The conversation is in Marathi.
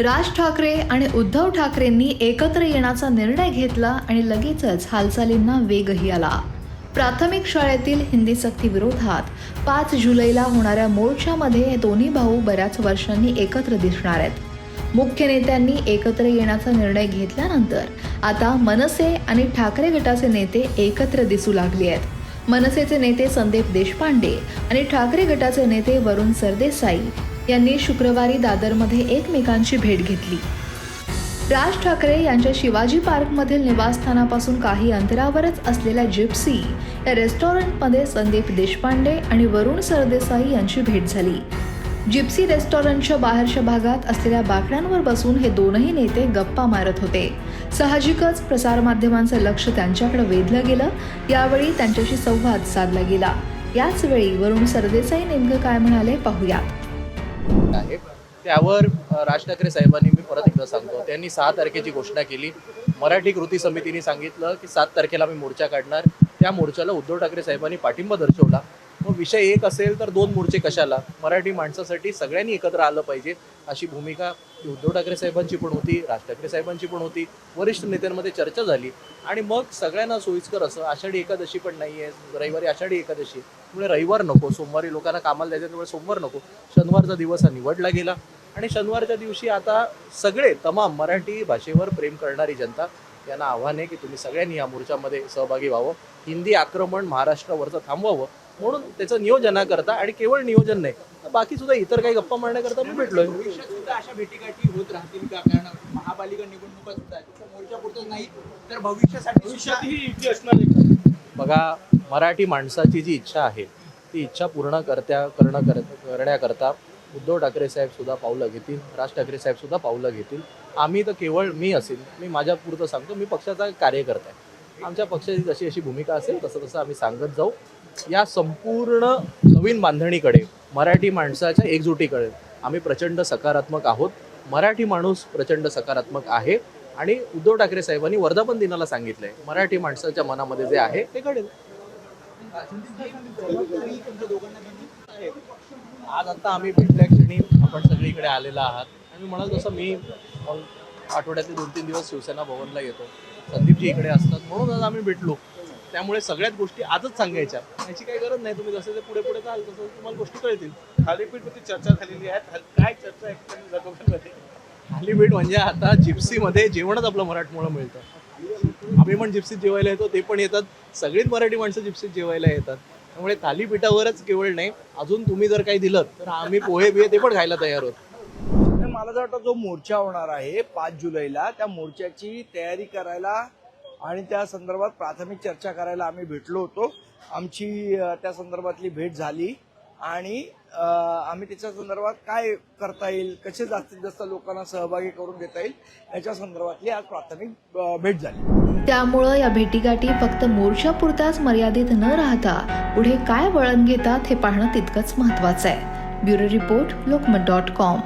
राज ठाकरे आणि उद्धव ठाकरेंनी एकत्र येण्याचा निर्णय घेतला आणि लगेचच हालचालींना वेगही आला. प्राथमिक शाळेतील हिंदी सक्ती विरोधात पाच जुलैला होणाऱ्या मोर्चामध्ये हे दोन्ही भाऊ बऱ्याच वर्षांनी एकत्र दिसणार आहेत. मुख्य नेत्यांनी एकत्र येण्याचा निर्णय घेतल्यानंतर आता मनसे आणि ठाकरे गटाचे नेते एकत्र दिसू लागले आहेत. मनसेचे नेते संदीप देशपांडे आणि ठाकरे गटाचे नेते वरुण सरदेसाई यांनी शुक्रवारी दादरमध्ये एकमेकांची भेट घेतली. राज ठाकरे यांच्या शिवाजी पार्कमधील निवासस्थानापासून काही अंतरावरच असलेल्या जिप्सी या रेस्टॉरंटमध्ये संदीप देशपांडे आणि वरुण सरदेसाई यांची भेट झाली. जिप्सी रेस्टॉरंटच्या बाहेरच्या भागात असलेल्या बाकड्यांवर बसून हे दोनही नेते गप्पा मारत होते. साहजिकच प्रसारमाध्यमांचं लक्ष त्यांच्याकडे वेधलं गेलं. यावेळी त्यांच्याशी संवाद साधला गेला. याच वेळी वरुण सरदेसाई नेमकं काय म्हणाले पाहूयात आहे त्यावर राज ठाकरे साहेबांनी मी परत एकदा सांगतो. त्यांनी सहा तारखेची घोषणा केली. मराठी कृती समितीने सांगितलं की सात तारखेला मी मोर्चा काढणार. त्या मोर्चाला उद्धव ठाकरे साहेबांनी पाठिंबा दर्शवला. विषय एक असेल तर दोन मोर्चे कशाला? मराठी माणसासाठी सगळ्यांनी एकत्र आलं पाहिजे अशी भूमिका उद्धव ठाकरे साहेबांची पण होती राज ठाकरे साहेबांची पण होती वरिष्ठ नेत्यांमध्ये चर्चा झाली. आणि मग सगळ्यांना सोयीस्कर असं आषाढी एकादशी पण नाही आहे रविवारी आषाढी एकादशी त्यामुळे रविवार नको सोमवारी लोकांना कामाला द्यायचं त्यामुळे सोमवार नको. शनिवारचा दिवस हा निवडला गेला. आणि शनिवारच्या दिवशी आता सगळे तमाम मराठी भाषेवर प्रेम करणारी जनता यांना आव्हान आहे की तुम्ही सगळ्यांनी या मोर्चामध्ये सहभागी व्हावं. हिंदी आक्रमण महाराष्ट्रावरचं थांबवावं. म्हणून त्याचं नियोजनाकरता आणि केवळ नियोजन नाही तर बाकी सुद्धा इतर काही गप्पा मारण्याकरता मी भेटलोय. अशा भेटीगाठी होत राहतील का? कारण महापालिका निवडणुका सुद्धा आहेत. फक्त मोर्चा पुरतच नाही तर भविष्यासाठी भविष्यातही बघा मराठी माणसाची जी इच्छा आहे ती इच्छा पूर्ण करत्या करणं कर करण्याकरता उद्धव ठाकरे साहेब सुद्धा पावलं घेतील राज ठाकरे साहेब सुद्धा पावलं घेतील. आम्ही तर केवळ मी असेल मी माझ्या पुरतं सांगतो मी पक्षाचा कार्यकर्ता आहे. आमच्या पक्षाची जशी अशी भूमिका असेल तसं तसं आम्ही सांगत जाऊ. या संपूर्ण नवीन बांधणीकडे मराठी माणसाच्या एकजुटीकडे आम्ही प्रचंड सकारात्मक आहोत. मराठी माणूस प्रचंड सकारात्मक आहे. आणि उद्धव ठाकरे साहेबांनी वर्धापन दिनाला सांगितलंय मराठी माणसाच्या मनामध्ये जे आहे ते घडेल. आज आता आम्ही भेटल्या क्षणी आपण सगळीकडे आलेला आहात. आणि मी म्हणाल मी आठवड्यातले दोन तीन दिवस शिवसेना भवनला येतो. संदीपजी इकडे असतात. म्हणून आज आम्ही भेटलो. त्यामुळे सगळ्यात गोष्टी आजच सांगायच्या. याची काही गरज नाही. तुम्ही जसे ते पुढे पुढे जाल तसं तुम्हाला गोष्टी कळतील. थालीपीठवरती चर्चा झालेली आहे. काय चर्चा आहे? थालीपीठ म्हणजे आता जिप्सीमध्ये जेवणच आपलं मराठमोळं मिळतं. आम्ही पण जिप्सीत जेवायला येतो ते पण येतात. सगळीच मराठी माणसं जिप्सीत जेवायला येतात. त्यामुळे थालीपीठावरच केवळ नाही अजून तुम्ही जर काही दिलं तर आम्ही पोहे बिहे ते पण खायला तयार होतो मला असं वाटतं जो मोर्चा होणार आहे पाच जुलैला त्या मोर्चाची तयारी करायला आणि त्या संदर्भात प्राथमिक चर्चा करायला आम्ही भेटलो होतो. आमची त्या संदर्भातली भेट झाली आणि आम्ही त्याच्या संदर्भात काय करता येईल कसे जास्तीत जास्त लोकांना सहभागी करून घेता येईल याच्या संदर्भातली आज प्राथमिक भेट झाली. त्यामुळं या भेटीगाठी फक्त मोर्चापुरत्याच मर्यादित न राहता पुढे काय वळण घेतात हे पाहणं तितकंच महत्वाचं आहे. Bureau report Lokmat dot com.